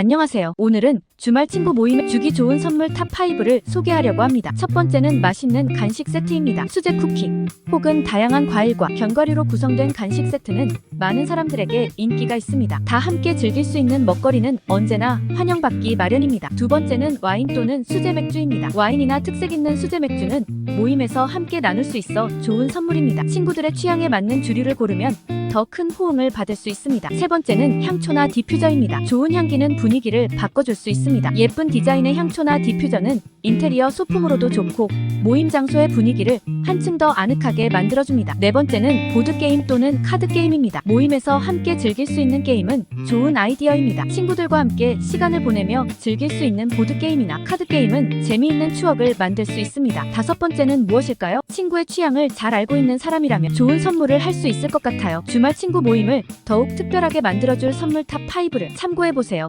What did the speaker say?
안녕하세요. 오늘은 주말 친구 모임에 주기 좋은 선물 탑5를 소개하려고 합니다. 첫 번째는 맛있는 간식 세트입니다. 수제 쿠키 혹은 다양한 과일과 견과류로 구성된 간식 세트는 많은 사람들에게 인기가 있습니다. 다 함께 즐길 수 있는 먹거리는 언제나 환영받기 마련입니다. 두 번째는 와인 또는 수제 맥주입니다. 와인이나 특색 있는 수제 맥주는 모임에서 함께 나눌 수 있어 좋은 선물입니다. 친구들의 취향에 맞는 주류를 고르면 더 큰 호응을 받을 수 있습니다. 세 번째는 향초나 디퓨저입니다. 좋은 향기는 분위기를 바꿔줄 수 있습니다. 예쁜 디자인의 향초나 디퓨저는 인테리어 소품으로도 좋고 모임 장소의 분위기를 한층 더 아늑하게 만들어줍니다. 네 번째는 보드게임 또는 카드게임입니다. 모임에서 함께 즐길 수 있는 게임은 좋은 아이디어입니다. 친구들과 함께 시간을 보내며 즐길 수 있는 보드게임이나 카드게임은 재미있는 추억을 만들 수 있습니다. 다섯 번째는 무엇일까요? 친구의 취향을 잘 알고 있는 사람이라면 좋은 선물을 할 수 있을 것 같아요. 주말 친구 모임을 더욱 특별하게 만들어줄 선물 탑5를 참고해보세요.